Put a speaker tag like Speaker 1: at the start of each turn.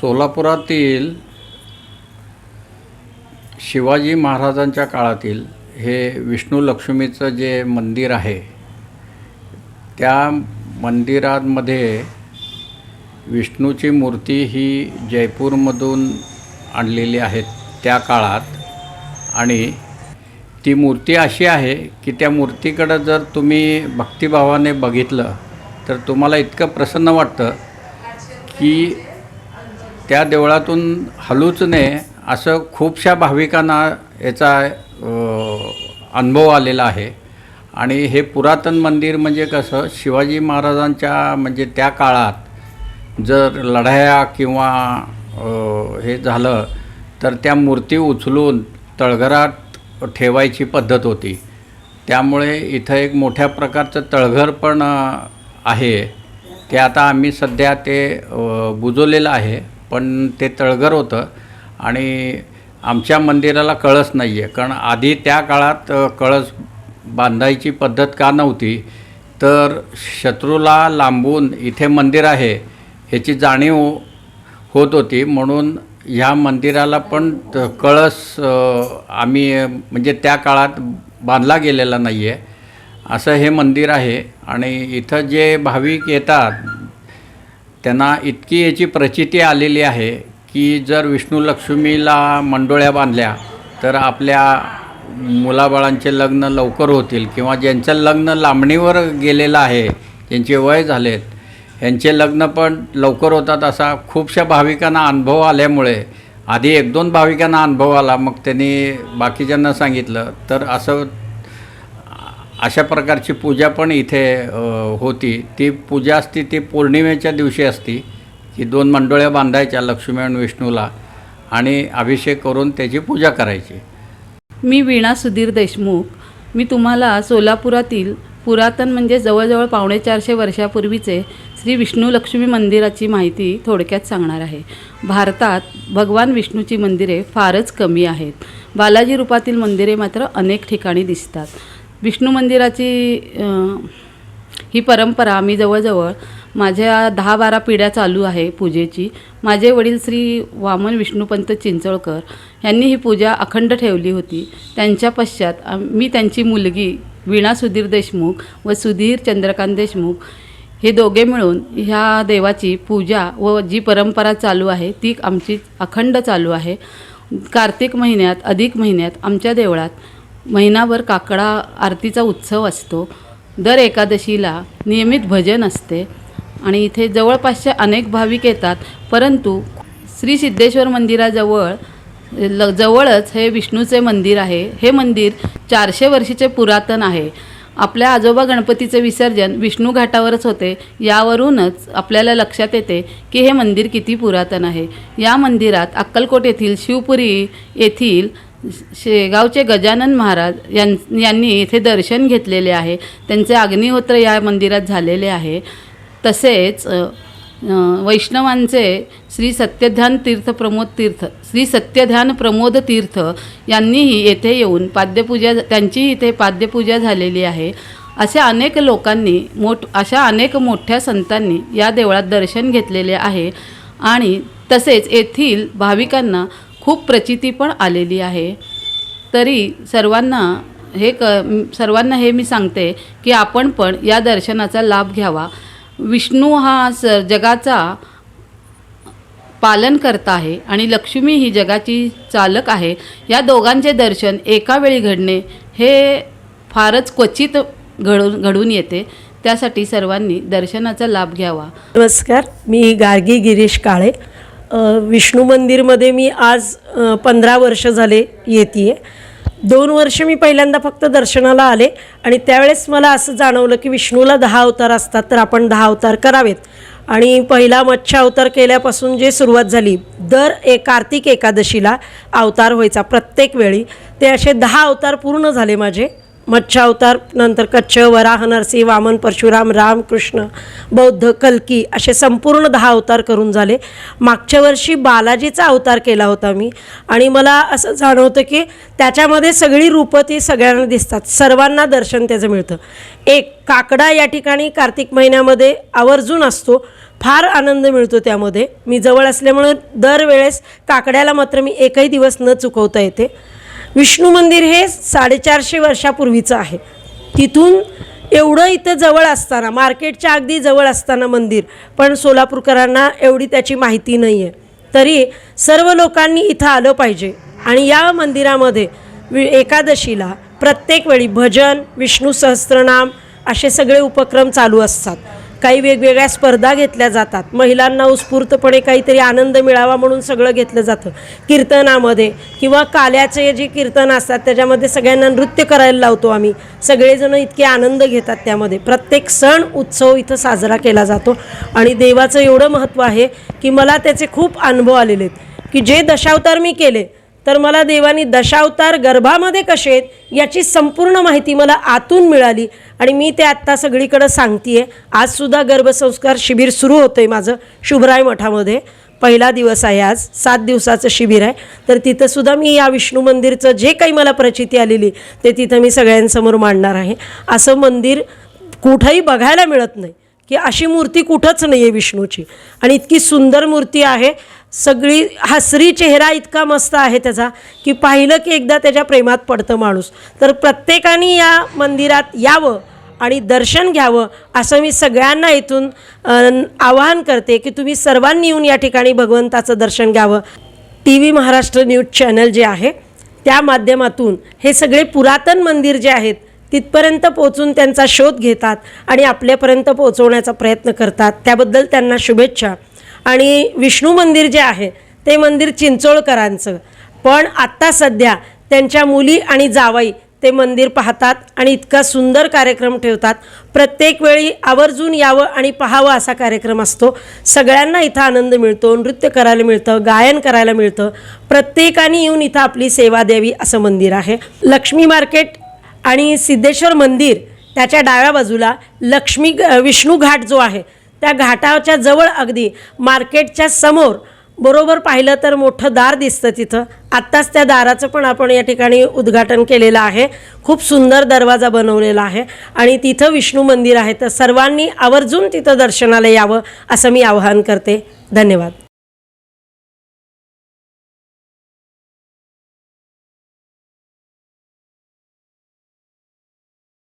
Speaker 1: सोलापुरातील शिवाजी महाराजांच्या काळातील हे विष्णू लक्ष्मीचं जे मंदिर आहे त्या मंदिरामध्ये विष्णूची मूर्ती ही जयपूरमधून आणलेली आहे त्या काळात. आणि ती मूर्ती अशी आहे की त्या मूर्तीकडं जर तुम्ही भक्तिभावाने बघितलं तर तुम्हाला इतकं प्रसन्न वाटतं की त्या देवळातून हलूच नये असं खूपशा भाविकांना याचा अनुभव आलेला आहे. आणि हे पुरातन मंदिर म्हणजे कसं शिवाजी महाराजांच्या म्हणजे त्या काळात जर लढाया किंवा हे झालं तर त्या मूर्ती उचलून तळघरात ठेवायची पद्धत होती. त्यामुळे इथं एक मोठ्या प्रकारचं तळघर पण आहे. ते आता आम्ही सध्या ते बुजवलेलं आहे. पण ते तळघर होतं. आणि आमच्या मंदिराला कळस नाही आहे कारण आधी त्या काळात कळस बांधायची पद्धत का नव्हती तर शत्रूला लांबून इथे मंदिर आहे ह्याची जाणीव होत होती. म्हणून ह्या मंदिराला पण त- कळस आम्ही म्हणजे त्या काळात बांधला गेलेला नाही आहे असं हे मंदिर आहे. आणि इथं जे भाविक येतात त्यांना इतकी याची प्रचिती आलेली आहे की जर विष्णू लक्ष्मीला मंडोळ्या बांधल्या तर आपल्या मुलाबाळांचे लग्न लवकर होतील किंवा ज्यांचं लग्न लांबणीवर गेलेलं आहे ज्यांचे वय झालेत ह्यांचे लग्न पण लवकर होतात असा खूपशा भाविकांना अनुभव आल्यामुळे आधी एक दोन भाविकांना अनुभव आला मग त्यांनी बाकीच्यांना सांगितलं तर असं अशा प्रकारची पूजा पण इथे होती. ती पूजा असती ती पौर्णिमेच्या दिवशी असती की दोन मंडोळ्या बांधायच्या लक्ष्मी आणि विष्णूला आणि अभिषेक करून त्याची पूजा करायची.
Speaker 2: मी वीणा सुधीर देशमुख. मी तुम्हाला सोलापुरातील पुरातन म्हणजे जवळजवळ पावणे चारशे वर्षापूर्वीचे श्री विष्णू लक्ष्मी मंदिराची माहिती थोडक्यात सांगणार आहे. भारतात भगवान विष्णूची मंदिरे फारच कमी आहेत. बालाजी रूपातील मंदिरे मात्र अनेक ठिकाणी दिसतात. विष्णू मंदिराची ही परंपरा आम्ही जवळजवळ माझ्या दहा बारा पिढ्या चालू आहे पूजेची. माझे वडील श्री वामन विष्णुपंत चिंचोळकर यांनी ही पूजा अखंड ठेवली होती. त्यांच्या पश्चात मी त्यांची मुलगी वीणा सुधीर देशमुख व सुधीर चंद्रकांत देशमुख हे दोघे मिळून ह्या देवाची पूजा व जी परंपरा चालू आहे ती आमची अखंड चालू आहे. कार्तिक महिन्यात अधिक महिन्यात आमच्या देवळात महिनाभर काकडा आरतीचा उत्सव असतो. दर एकादशीला नियमित भजन असते आणि इथे जवळपासचे अनेक भाविक येतात. परंतु श्री सिद्धेश्वर मंदिराजवळ ल जवळच हे विष्णूचे मंदिर आहे. हे मंदिर चारशे वर्षीचे पुरातन आहे. आपल्या आजोबा गणपतीचे विसर्जन विष्णू घाटावरच होते. यावरूनच आपल्याला लक्षात येते की हे मंदिर किती पुरातन आहे. या मंदिरात अक्कलकोट येथील शिवपुरी येथील शेगावचे गजानन महाराज यां यांनी येथे दर्शन घेतलेले आहे. त्यांचे अग्निहोत्र या मंदिरात झालेले आहे. तसेच वैष्णवांचे श्री सत्यध्यान तीर्थ प्रमोद तीर्थ श्री सत्यध्यान प्रमोद तीर्थ यांनीही येथे येऊन पाद्यपूजा त्यांचीही इथे पाद्यपूजा झालेली आहे. अशा अनेक लोकांनी मोठ अशा अनेक मोठ्या संतांनी या देवळात दर्शन घेतलेले आहे. आणि तसेच येथील भाविकांना खूप प्रचिती पण आलेली आहे. तरी सर्वांना हे क सर्वांना हे मी सांगते की आपण पण या दर्शनाचा लाभ घ्यावा. विष्णू हा स जगाचा पालन करता आहे आणि लक्ष्मी ही जगाची चालक आहे. या दोघांचे दर्शन एका वेळी घडणे हे फारच क्वचित घडून घडून येते. त्यासाठी सर्वांनी दर्शनाचा लाभ घ्यावा.
Speaker 3: नमस्कार मी गार्गी गिरीश काळे. विष्णू मंदिरमध्ये मी आज पंधरा वर्ष झाले येते आहे दोन वर्ष मी पहिल्यांदा फक्त दर्शनाला आले आणि त्यावेळेस मला असं जाणवलं की विष्णूला दहा अवतार असतात तर आपण दहा अवतार करावेत. आणि पहिला मच्छा अवतार केल्यापासून जे सुरुवात झाली दर एक कार्तिक एकादशीला अवतार व्हायचा प्रत्येक वेळी. ते असे दहा अवतार पूर्ण झाले माझे. मत्स्य अवतार नंतर कच्छ वराह नरसिंह वामन परशुराम राम कृष्ण बौद्ध कल्की असे संपूर्ण दहा अवतार करून झाले. मागच्या वर्षी बालाजीचा अवतार केला होता मी. आणि मला असं जाणवतं की त्याच्यामध्ये सगळी रूपं ती सगळ्यांना दिसतात. सर्वांना दर्शन त्याचं मिळतं. एक काकडा या ठिकाणी कार्तिक महिन्यामध्ये आवर्जून असतो. फार आनंद मिळतो त्यामध्ये. मी जवळ असल्यामुळं दरवेळेस काकड्याला मात्र मी एकही दिवस न चुकवता येते. विष्णू मंदिर हे साडेचारशे वर्षापूर्वीचं आहे. तिथून एवढं इथं जवळ असताना मार्केटच्या अगदी जवळ असताना मंदिर पण सोलापूरकरांना एवढी त्याची माहिती नाही आहे तरी सर्व लोकांनी इथं आलं पाहिजे आणि या मंदिरामध्ये वि एकादशीला प्रत्येक वेळी भजन विष्णू सहस्त्रनाम असे सगळे उपक्रम चालू असतात. काही वेगवेगळ्या स्पर्धा घेतल्या जातात. महिलांना उत्स्फूर्तपणे काहीतरी आनंद मिळावा म्हणून सगळं घेतलं जातं. कीर्तनामध्ये किंवा काल्याचे जे कीर्तन असतात त्याच्यामध्ये सगळ्यांना नृत्य करायला लावतो आम्ही. सगळेजण इतके आनंद घेतात त्यामध्ये. प्रत्येक सण उत्सव इथं साजरा केला जातो. आणि देवाचं एवढं महत्त्व आहे की मला त्याचे खूप अनुभव आलेले आहेत. की जे दशावतार मी केले तर मला देवानी दशावतार गर्भामध्ये कसे आहेत याची संपूर्ण माहिती मला आतून मिळाली. आणि मी ते आत्ता सगळीकडं सांगते आजसुद्धा गर्भसंस्कार शिबिर सुरू होतं आहे माझं शुभराय मठामध्ये. पहिला दिवस आहे आज. सात दिवसाचं शिबिर आहे. तर तिथंसुद्धा मी या विष्णू मंदिरचं जे काही मला प्रचिती आलेली ते तिथं मी सगळ्यांसमोर मांडणार आहे. असं मंदिर कुठंही बघायला मिळत नाही की अशी मूर्ती कुठंच नाही आहे विष्णूची. आणि इतकी सुंदर मूर्ती आहे. सगळी हसरी चेहरा इतका मस्त आहे त्याचा की पाहिलं की एकदा त्याच्या प्रेमात पडतं माणूस. तर प्रत्येकाने या मंदिरात यावं आणि दर्शन घ्यावं असं मी सगळ्यांना इथून आवाहन करते की तुम्ही सर्वांनी येऊन या ठिकाणी भगवंताचं दर्शन घ्यावं. T V Maharashtra news channel जे आहे त्या माध्यमातून हे सगळे पुरातन मंदिर जे आहेत तिथपर्यंत पोचून त्यांचा शोध घेतात आणि आपल्यापर्यंत पोहोचवण्याचा प्रयत्न करतात. त्याबद्दल त्यांना शुभेच्छा. आणि विष्णू मंदिर जे आहे ते मंदिर चिंचोळकरांचं. पण आत्ता सध्या त्यांच्या मुली आणि जावाई ते मंदिर पाहतात आणि इतका सुंदर कार्यक्रम ठेवतात. प्रत्येक वेळी आवर्जून यावं आणि पाहावं असा कार्यक्रम असतो. सगळ्यांना इथं आनंद मिळतो नृत्य करायला मिळतं गायन करायला मिळतं. प्रत्येकाने येऊन इथं आपली सेवा द्यावी असं मंदिर आहे. लक्ष्मी मार्केट आणि सिद्धेश्वर मंदिर त्याच्या डाव्या बाजूला लक्ष्मी ग- विष्णू घाट जो आहे त्या घाटाच्या जवळ अगदी मार्केटच्या समोर. बरोबर पाहिलं तर मोठं दार दिसतं तिथं. आत्ताच त्या दाराचं पण आपण या ठिकाणी उद्घाटन केलेलं आहे. खूप सुंदर दरवाजा बनवलेला आहे. आणि तिथं विष्णू मंदिर आहे. तर सर्वांनी आवर्जून तिथं दर्शनाला यावं असं मी आवाहन करते. धन्यवाद.